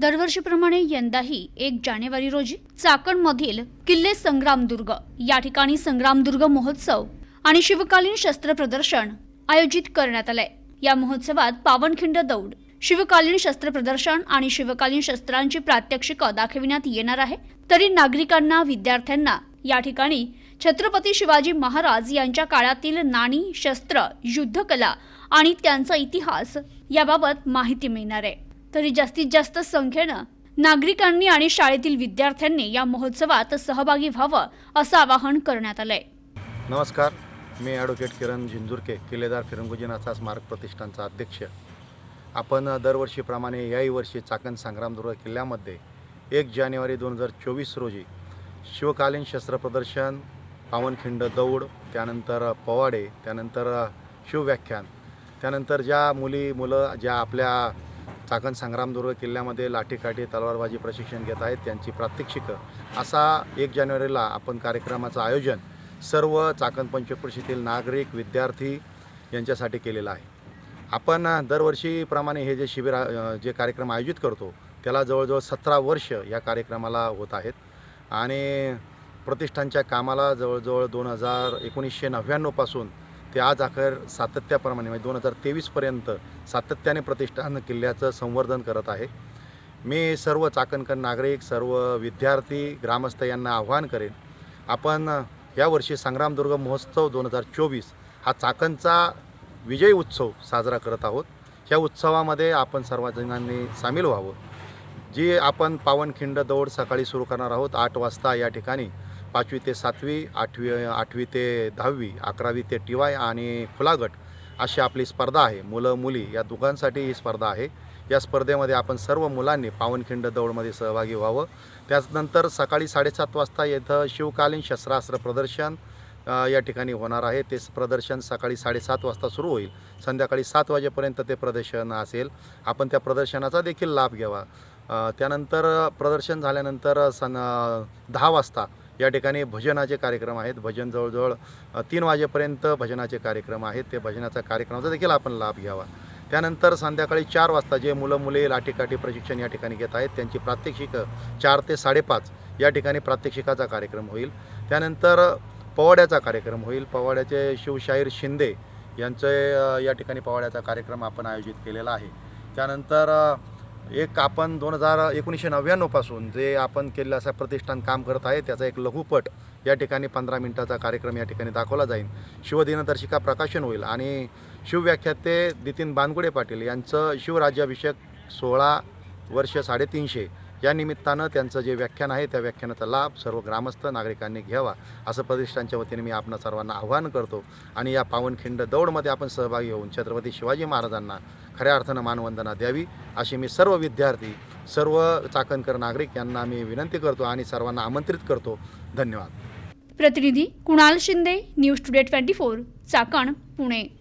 दरवर्षीप्रमाणे यंदाही एक जानेवारी रोजी चाकणमधील किल्ले संग्रामदुर्ग या ठिकाणी संग्रामदुर्ग महोत्सव आणि शिवकालीन शस्त्र प्रदर्शन आयोजित करण्यात आलंय. या महोत्सवात पावनखिंड दौड शिवकालीन शस्त्र प्रदर्शन आणि शिवकालीन शस्त्रांची प्रात्यक्षिकं दाखविण्यात येणार आहे. तरी नागरिकांना विद्यार्थ्यांना या ठिकाणी छत्रपती शिवाजी महाराज यांच्या काळातील नाणी शस्त्र युद्धकला आणि त्यांचा इतिहास याबाबत माहिती मिळणार आहे. तरी जास्तीत जास्त संख्येनं नागरिकांनी आणि शाळेतील विद्यार्थ्यांनी या महोत्सवात सहभागी व्हावं असं आवाहन करण्यात आलंय. नमस्कार मी ॲडव्होकेट किरण झिंजुरके किल्लेदार फिरंगुजीनाथा स्मारक प्रतिष्ठानचा अध्यक्ष. आपण दरवर्षीप्रमाणे याही वर्षी चाकण संग्रामदुर्ग किल्ल्यामध्ये एक जानेवारी दोन हजार चोवीस रोजी शिवकालीन शस्त्र प्रदर्शन पावनखिंड दौड त्यानंतर पवाडे त्यानंतर शिवव्याख्यान त्यानंतर ज्या मुली मुलं ज्या आपल्या चाकण संग्रामदुर्ग किल्ल्यामध्ये लाठीकाठी तलवारबाजी प्रशिक्षण घेत आहेत. त्यांची प्रात्यक्षिकं असा एक जानेवारीला आपण कार्यक्रमाचं आयोजन सर्व चाकण पंचकृषीतील नागरिक विद्यार्थी यांच्यासाठी केलेलं आहे. आपण दरवर्षीप्रमाणे हे जे शिबिर जे कार्यक्रम आयोजित करतो त्याला जवळजवळ सतरा वर्ष या कार्यक्रमाला होत आहेत. आणि प्रतिष्ठानच्या कामाला जवळजवळ दोन हजार एकोणीसशे नव्याण्णवपासून ते आज अखेर सातत्याप्रमाणे म्हणजे दोन हजार तेवीसपर्यंत सातत्याने प्रतिष्ठान किल्ल्याचं संवर्धन करत आहे. मी सर्व चाकणकर नागरिक सर्व विद्यार्थी ग्रामस्थ यांना आव्हान करेन आपण यावर्षी संग्रामदुर्ग महोत्सव दोन हजार चोवीस हा चाकणचा विजय उत्सव साजरा करत आहोत. ह्या उत्सवामध्ये आपण सर्वजणांनी सामील व्हावं. जी आपण पावनखिंड दौड सकाळी सुरू करणार आहोत आठ वाजता या ठिकाणी पाचवी ते सातवी आठवी आठवी ते दहावी अकरावी ते टी वाय आणि फुलागट अशी आपली स्पर्धा आहे. मुलं मुली या दोघांसाठी ही स्पर्धा आहे. या स्पर्धेमध्ये आपण सर्व मुलांनी पावनखिंड दौडमध्ये सहभागी व्हावं. त्याचनंतर सकाळी साडेसात वाजता येथं शिवकालीन शस्त्रास्त्र प्रदर्शन या ठिकाणी होणार आहे. ते प्रदर्शन सकाळी साडेसात वाजता सुरू होईल. संध्याकाळी सात वाजेपर्यंत ते प्रदर्शन असेल. आपण त्या प्रदर्शनाचा देखील लाभ घ्यावा. त्यानंतर प्रदर्शन झाल्यानंतर सन दहा वाजता या ठिकाणी भजनाचे कार्यक्रम आहेत. भजन जवळजवळ तीन वाजेपर्यंत भजनाचे कार्यक्रम आहेत. ते भजनाचा कार्यक्रमाचा देखील आपण लाभ घ्यावा. त्यानंतर संध्याकाळी चार वाजता जे मुलं मुले लाठीकाठी प्रशिक्षण या ठिकाणी घेत आहेत त्यांची प्रात्यक्षिकं चार ते साडेपाच या ठिकाणी प्रात्यक्षिकाचा कार्यक्रम होईल. त्यानंतर पवाड्याचा कार्यक्रम होईल. पवाड्याचे शिवशाहीर शिंदे यांचे या ठिकाणी पवाड्याचा कार्यक्रम आपण आयोजित केलेला आहे. त्यानंतर एक आपण दोन हजार एकोणीसशे नव्याण्णवपासून जे आपण केलेलं असं प्रतिष्ठान काम करत आहे त्याचा एक लघुपट या ठिकाणी पंधरा मिनिटाचा कार्यक्रम या ठिकाणी दाखवला जाईल. शिवदिनदर्शिका प्रकाशन होईल आणि शिवव्याख्याते नितीन बानगुडे पाटील यांचं शिवराज्याभिषेक सोळा वर्ष साडेतीनशे या निमित्तानं त्यांचं जे व्याख्यान आहे त्या व्याख्यानाचा लाभ सर्व ग्रामस्थ नागरिकांनी घ्यावा असं प्रतिष्ठानच्या वतीने मी आपणा सर्वांना आव्हान करतो. आणि या पावनखिंड दौडमध्ये आपण सहभागी होऊन छत्रपती शिवाजी महाराजांना खऱ्या अर्थानं मानवंदना द्यावी अशी मी सर्व विद्यार्थी सर्व चाकणकर नागरिक यांना मी विनंती करतो आणि सर्वांना आमंत्रित करतो. धन्यवाद. प्रतिनिधी Kunal Shinde news today twenty four Chakan Pune.